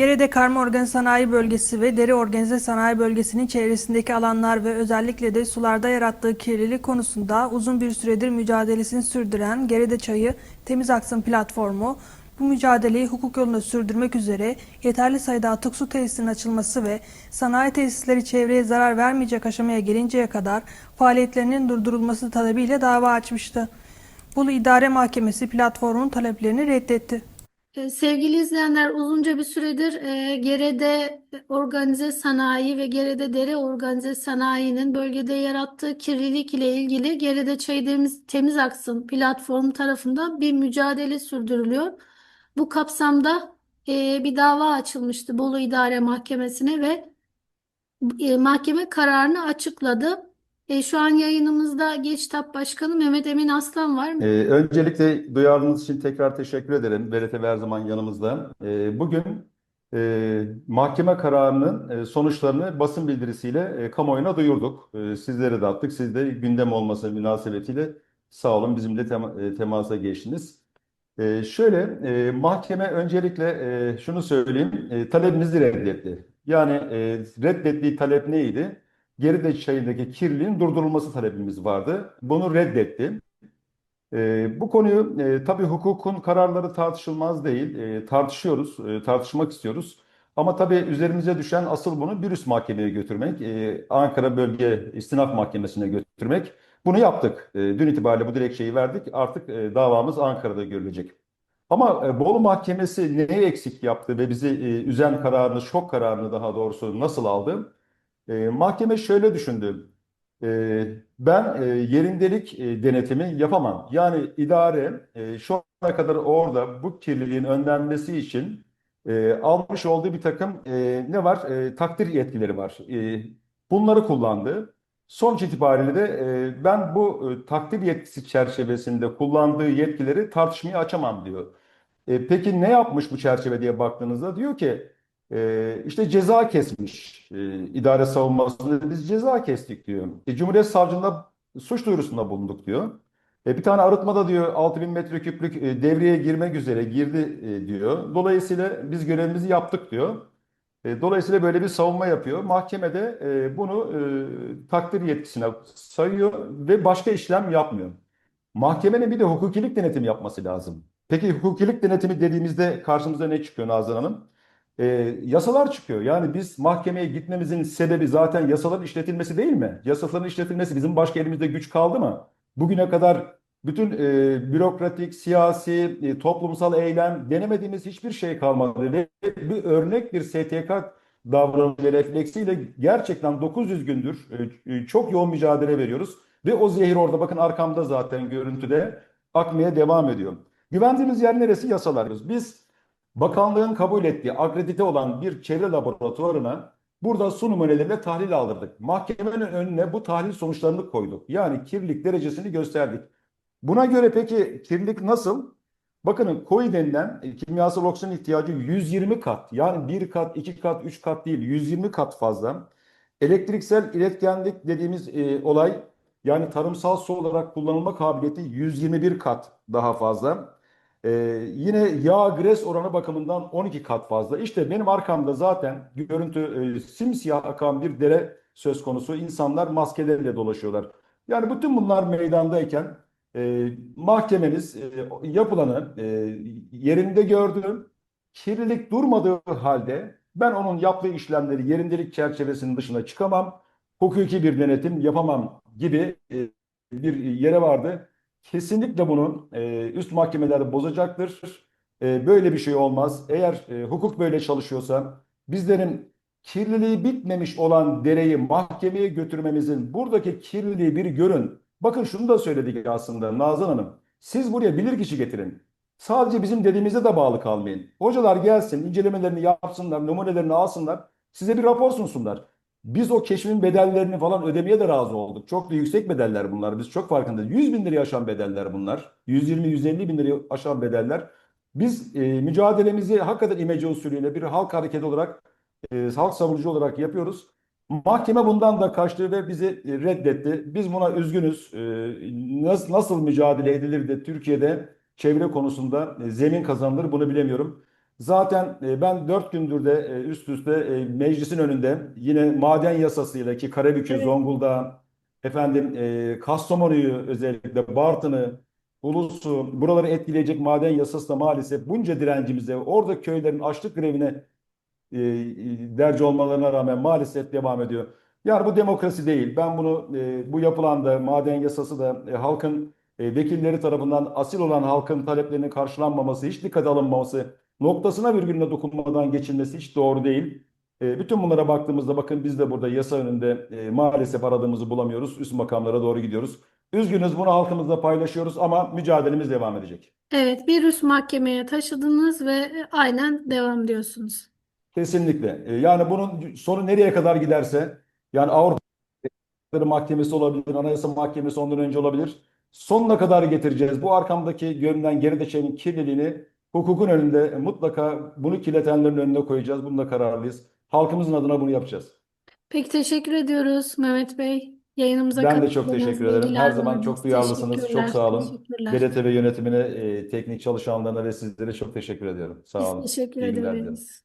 Gerede Karma Organize Sanayi Bölgesi ve Deri Organize Sanayi Bölgesi'nin çevresindeki alanlar ve özellikle de sularda yarattığı kirlilik konusunda uzun bir süredir mücadelesini sürdüren Gerede Çayı Temiz Aksın platformu bu mücadeleyi hukuk yolunda sürdürmek üzere yeterli sayıda atık su tesisinin açılması ve sanayi tesisleri çevreye zarar vermeyecek aşamaya gelinceye kadar faaliyetlerinin durdurulması talebiyle dava açmıştı. Bolu İdare Mahkemesi platformun taleplerini reddetti. Ee, Sevgili izleyenler uzunca bir süredir e, Gerede Organize Sanayi ve Gerede Dere Organize Sanayi'nin bölgede yarattığı kirlilik ile ilgili Gerede Çayı Temiz, Temiz Aksın platformu tarafından bir mücadele sürdürülüyor. Bu kapsamda e, bir dava açılmıştı Bolu İdare Mahkemesi'ne ve e, mahkeme kararını açıkladı. E, şu an yayınımızda Geçtap Başkanı Mehmet Emin Aslan var. Ee, öncelikle duyarlılığınız için tekrar teşekkür ederim. BRTV her zaman yanımızda. Ee, bugün e, mahkeme kararının e, sonuçlarını basın bildirisiyle e, kamuoyuna duyurduk. E, sizlere de attık. Siz de gündem olması münasebetiyle sağ olun bizimle tema- e, temasa geçtiniz. E, şöyle e, mahkeme öncelikle e, şunu söyleyeyim e, talebimizi reddetti. Yani e, reddettiği talep neydi? Geride çayındaki kirliliğin durdurulması talebimiz vardı. Bunu reddetti. E, bu konuyu e, tabii hukukun kararları tartışılmaz değil. E, tartışıyoruz, e, tartışmak istiyoruz. Ama tabii üzerimize düşen asıl bunu bir üst mahkemeye götürmek, e, Ankara Bölge İstinaf Mahkemesi'ne götürmek. Bunu yaptık. E, dün itibariyle bu dilekçeyi verdik. Artık e, davamız Ankara'da görülecek. Ama e, Bolu Mahkemesi neyi eksik yaptı ve bizi e, üzen kararını, şok kararını daha doğrusu nasıl aldı? E, mahkeme şöyle düşündü. E, ben e, yerindelik e, denetimi yapamam. Yani idare e, şu ana kadar orada bu kirliliğin önlenmesi için e, almış olduğu bir takım e, ne var? E, takdir yetkileri var. E, bunları kullandı. Sonuç itibariyle de e, ben bu e, takdir yetkisi çerçevesinde kullandığı yetkileri tartışmaya açamam diyor. E, peki ne yapmış bu çerçeve diye baktığınızda diyor ki e, işte ceza kesmiş e, idare savunmasında biz ceza kestik diyor. E, Cumhuriyet Savcılığına suç duyurusunda bulunduk diyor. E, bir tane arıtmada diyor 6000 metreküplük e, devreye girmek üzere girdi e, diyor. Dolayısıyla biz görevimizi yaptık diyor. E, dolayısıyla böyle bir savunma yapıyor. Mahkemede e, bunu e, takdir yetkisine sayıyor ve başka işlem yapmıyor. Mahkemenin bir de hukukilik denetimi yapması lazım. Peki hukukilik denetimi dediğimizde karşımıza ne çıkıyor Nazan Hanım? Ee, yasalar çıkıyor. Yani biz mahkemeye gitmemizin sebebi zaten yasaların işletilmesi değil mi? Yasaların işletilmesi bizim başka elimizde güç kaldı mı? Bugüne kadar bütün e, bürokratik, siyasi, e, toplumsal eylem denemediğimiz hiçbir şey kalmadı. Ve bir örnek bir STK davranışı ve refleksiyle gerçekten 900 gündür e, e, çok yoğun mücadele veriyoruz. Ve o zehir orada bakın arkamda zaten görüntüde akmaya devam ediyor. Güvendiğimiz yer neresi? Yasalar. Biz bakanlığın kabul ettiği akredite olan bir çevre laboratuvarına burada su numuneleriyle tahlil aldırdık. Mahkemenin önüne bu tahlil sonuçlarını koyduk. Yani kirlilik derecesini gösterdik. Buna göre peki kirlilik nasıl? Bakın koyu denilen e, kimyasal oksijen ihtiyacı 120 kat. Yani bir kat, iki kat, üç kat değil 120 kat fazla. Elektriksel iletkenlik dediğimiz e, olay yani tarımsal su olarak kullanılma kabiliyeti 121 kat daha fazla. Ee, yine yağ gres oranı bakımından 12 kat fazla. İşte benim arkamda zaten görüntü e, simsiyah akan bir dere söz konusu. İnsanlar maskelerle dolaşıyorlar. Yani bütün bunlar meydandayken e, mahkemeniz e, yapılanı e, yerinde gördü. Kirlilik durmadığı halde ben onun yaptığı işlemleri yerindelik çerçevesinin dışına çıkamam. Hukuki bir denetim yapamam gibi e, bir yere vardı. Kesinlikle bunu e, üst mahkemelerde bozacaktır. E, böyle bir şey olmaz. Eğer e, hukuk böyle çalışıyorsa bizlerin kirliliği bitmemiş olan dereyi mahkemeye götürmemizin buradaki kirliliği bir görün. Bakın şunu da söyledik aslında Nazan Hanım. Siz buraya bilirkişi getirin. Sadece bizim dediğimize de bağlı kalmayın. Hocalar gelsin, incelemelerini yapsınlar, numunelerini alsınlar, size bir rapor sunsunlar. Biz o keşfin bedellerini falan ödemeye de razı olduk. Çok da yüksek bedeller bunlar. Biz çok farkındayız. 100 bin lirayı aşan bedeller bunlar. 120-150 bin lirayı aşan bedeller. Biz e, mücadelemizi hakikaten imece usulüyle bir halk hareketi olarak, e, halk savunucu olarak yapıyoruz. Mahkeme bundan da kaçtı ve bizi e, reddetti. Biz buna üzgünüz. E, nasıl, nasıl mücadele edilir de Türkiye'de çevre konusunda e, zemin kazanılır bunu bilemiyorum. Zaten e, ben dört gündür de e, üst üste e, meclisin önünde yine maden yasasıyla ki Karabük'ü, Evet. Zonguldak'ı, efendim Kastamonu'yu özellikle Bartın'ı, Ulus'u buraları etkileyecek maden yasası da maalesef bunca direncimize orada köylerin açlık grevine e, derci olmalarına rağmen maalesef devam ediyor. Yani bu demokrasi değil. Ben bunu e, bu yapılan da maden yasası da e, halkın e, vekilleri tarafından asil olan halkın taleplerinin karşılanmaması, hiç dikkate alınmaması, noktasına virgülüne dokunmadan geçilmesi hiç doğru değil. E, bütün bunlara baktığımızda bakın biz de burada yasa önünde e, maalesef aradığımızı bulamıyoruz. Üst makamlara doğru gidiyoruz. Üzgünüz bunu halkımızla paylaşıyoruz ama mücadelemiz devam edecek. Evet, bir üst mahkemeye taşıdınız ve aynen devam diyorsunuz. Kesinlikle. E, Yani bunun sonu nereye kadar giderse yani Avrupa Mahkemesi olabilir, Anayasa Mahkemesi ondan önce olabilir. Sonuna kadar getireceğiz. Bu arkamdaki görünen geride çayın kirliliğini hukukun önünde mutlaka bunu kirletenlerin önüne koyacağız. Bunda kararlıyız. Halkımızın adına bunu yapacağız. Peki teşekkür ediyoruz Mehmet Bey. Yayınımıza Ben de çok katıldığınız, teşekkür ederim. Her bilgiler zaman çok verdiniz. duyarlısınız. Çok sağ olun. Teşekkürler. BRTV yönetimine, e, teknik çalışanlarına ve sizlere çok teşekkür ediyorum. Sağ Biz olun. teşekkür İyi günler ederiz.